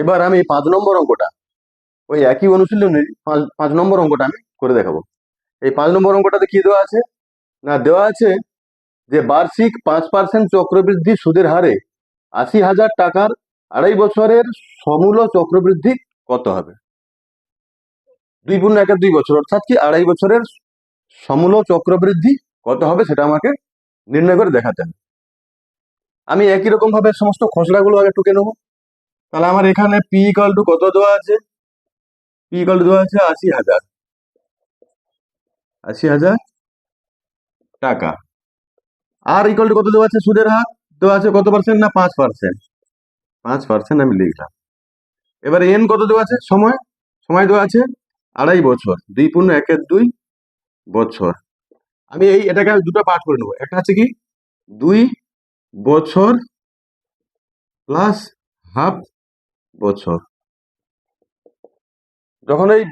এবার আমি পাঁচ নম্বর অঙ্কটা, ওই একই অনুশীলনের পাঁচ নম্বর অঙ্কটা আমি করে দেখাবো। এই পাঁচ নম্বর অঙ্কটাতে কি দেওয়া আছে? না, দেওয়া আছে যে বার্ষিক পাঁচ পার্সেন্ট চক্রবৃদ্ধি সুদের হারে আশি হাজার টাকার আড়াই বছরের সমূল চক্রবৃদ্ধি কত হবে? দুই পূর্ণ একের দুই বছর, অর্থাৎ কি আড়াই বছরের সমূল চক্রবৃদ্ধি কত হবে সেটা আমাকে নির্ণয় করে দেখাতেন আমি একই রকম ভাবে সমস্ত খসড়াগুলো আগে টুকে নেব। তাহলে আমার এখানে পি ইকাল টু কত দেওয়া আছে? পি ইকাল টু দেওয়া আছে আশি হাজার। আশি হাজার টাকা। আর ইকাল টু কত দেওয়া আছে? সুদের হার দেওয়া আছে কত পার্সেন্ট না পাঁচ পার্সেন্ট পাঁচ পার্সেন্ট আমি লিখলাম। এবার এন কত দেওয়া আছে? সময়। সময় দেওয়া আছে আড়াই বছর। দুই পূর্ণ একের দুই বছর। আমি এই এটাকে দুটো পাঠ করে নেব। একটা আছে কি? দুই বছর প্লাস হাফ বছর। যখন এই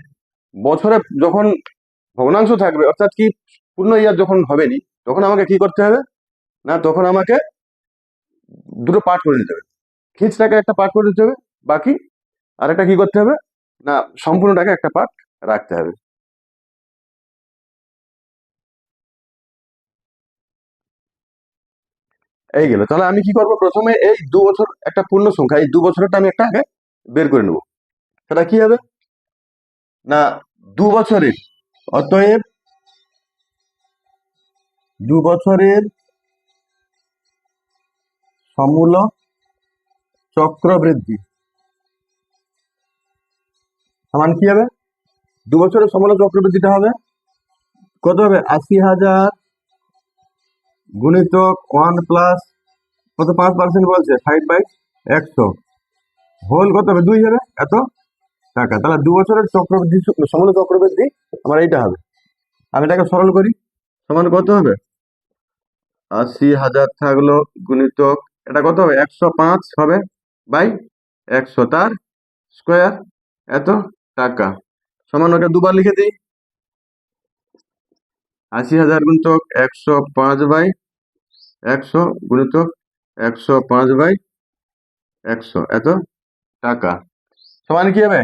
বছরে যখন ভগ্নাংশ থাকবে, অর্থাৎ কি পূর্ণ ইয়ার যখন হবে নি তখন আমাকে কি করতে হবে? না, তখন আমাকে দুটো পাঠ করে নিতে হবে। খিচটাকে একটা পাঠ করে দিতে হবে, বাকি আর একটা কি করতে হবে? না, সম্পূর্ণটাকে একটা পাঠ রাখতে হবে। এই গেল। তাহলে আমি কি করব? প্রথমে এই দু বছর একটা পূর্ণ সংখ্যা, এই দু বছরটা আমি একটা আগে বের করে নেব। সেটা কি হবে? না, দু বছরের অতএব দু বছরের সমূল চক্রবৃদ্ধি সমান কি হবে? দু বছরের সমূল চক্রবৃদ্ধিটা হবে কত হবে? আশি হাজার গুণিত ওয়ান প্লাস কত? পাঁচ পার্সেন্ট বলছে ফাইভ বাই একশো। হোল কত হবে? দুই হবে? এত? টাকা। তাহলে দু বছরের চক্রবৃদ্ধি সমান চক্রবৃদ্ধি আমার এইটা হবে। আমি এটাকে সরল করি। সমান কত হবে? আশি হাজার থাকল গুণিতক। এটা কত হবে? একশো পাঁচ হবে? বাই একশো তার স্কোয়ার। এত? টাকা। সমান ওকে দুবার লিখে দিই। আশি হাজার গুণিতক একশো পাঁচ বাই একশো গুণিতক একশো পাঁচ বাই একশো। এত? টাকা। সমান কি হবে?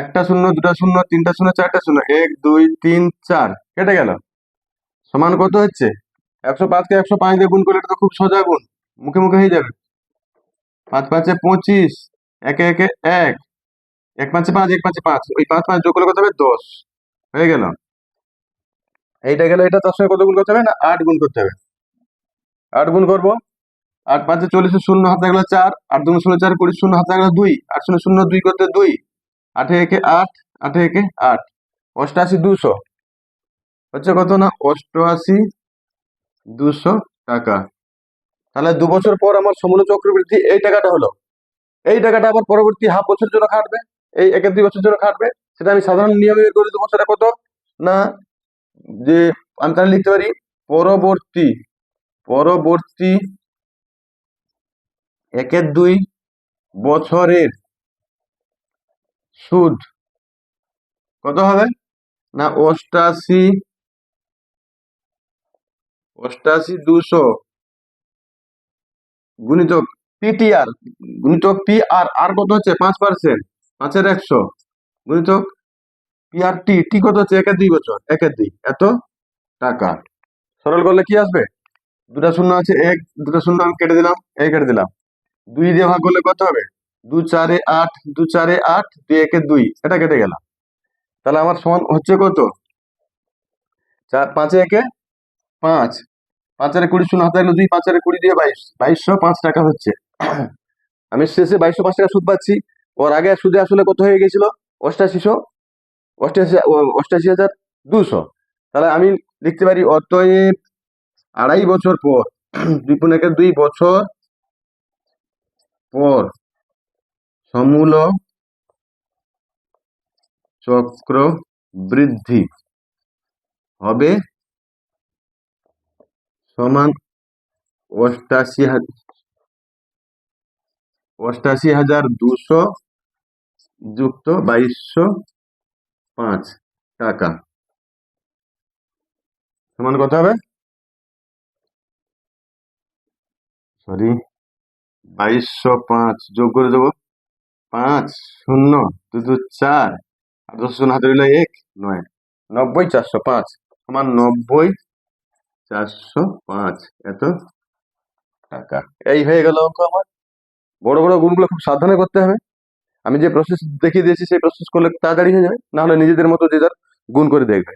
একটা শূন্য, দুটা শূন্য, তিনটা শূন্য, চারটা শূন্য, এক, দুই, তিন, চার, কেটে গেল। সমান কত হচ্ছে? একশো পাঁচকে একশো পাঁচ দিয়ে গুণ করলে এটা তো খুব সোজা গুণ, মুখে মুখে হয়ে যাবে। পাঁচ পাঁচে পঁচিশ, একে একে এক এক পাঁচে পাঁচ, এক পাঁচে পাঁচ, ওই পাঁচ পাঁচ যোগ করলে কত হবে? দশ, হয়ে গেল। এইটা গেল এটা তার সঙ্গে কত গুণ করতে হবে না? আট গুণ করতে হবে। আট গুণ করব? আট পাঁচে চল্লিশে শূন্য হাতে গেলো চার, আট দুগুণ ষোলো চার, কুড়ি শূন্য হাতে গেলো দুই, আট শূন্য শূন্য দুই করতে দুই, আটে একে আট, আটে একে আট অষ্টআশি দুশো। হচ্ছে কত না? অষ্টআশি দুশো টাকা। তাহলে দু বছর পর আমার সমূল চক্রবৃদ্ধি, এই টাকাটা হলো। এই টাকাটা আবার পরবর্তী হাফ বছরের জন্য খাটবে, এই একের দুই বছর জন্য খাটবে, সেটা আমি সাধারণ নিয়মে করে দেবো সেটা কত? না, যে আমি তাহলে লিখতে পারি, পরবর্তী পরবর্তী একের দুই বছরের সুদ কত হবে? না, অষ্টাশি অষ্টাশি দুশো গুণিতক পিটিআর, গুণিতক পি আর আর কত হচ্ছে? পাঁচ পার্সেন্ট, পাঁচের একশো। গুণিতক পি আর টি টি কত হচ্ছে? একের দুই বছর, একের দুই। এত টাকা। সরল করলে কি আসবে? দুটা শূন্য আছে, এক, দুটা শূন্য আমি কেটে দিলাম এই কেটে দিলাম। দুই দিয়ে ভাগ করলে কত হবে? দু চারে আট, দু চারে আট, দুই একে দুই, এটা কেটে গেলাম। তাহলে আমার সমান হচ্ছে কত? চার, পাঁচে একে পাঁচ। পাঁচারে কুড়ি শূন্য হাতে দুই, পাঁচারে কুড়ি দিয়ে বাইশ। বাইশশো পাঁচ টাকা হচ্ছে। আমি শেষে বাইশশো পাঁচ টাকা সুদ পাচ্ছি। ওর আগে সুদে আসলে কত হয়ে গেছিল? অষ্টাশিশো। অষ্টাশি অষ্টাশি হাজার দুশো। তাহলে আমি লিখতে পারি অতএব আড়াই বছর পর। দুই একের দুই বছর পর সমূল চক্র বৃদ্ধি হবে সমান অষ্টাশি অষ্টাশি হাজার দুশো যুক্ত বাইশশো পাঁচ টাকা। সমান কত হবে? সরি বাইশশো পাঁচ, যোগ করে দেবো পাঁচ, শূন্য দু দু চার। আর দশ শূন্য হাতে রইল এক, নয়। নব্বই, চারশো পাঁচ। সমান নব্বই, চারশো পাঁচ। এত টাকা। এই হয়ে গেল অঙ্ক আমার। বড় বড় গুণগুলো খুব সাবধানে করতে হবে। আমি যে প্রসেস দেখিয়ে দিয়েছি, সেই প্রসেস করলে তাড়াতাড়ি হয়ে যাবে। না হলে নিজেদের মতো যে যার গুণ করে দেখবে।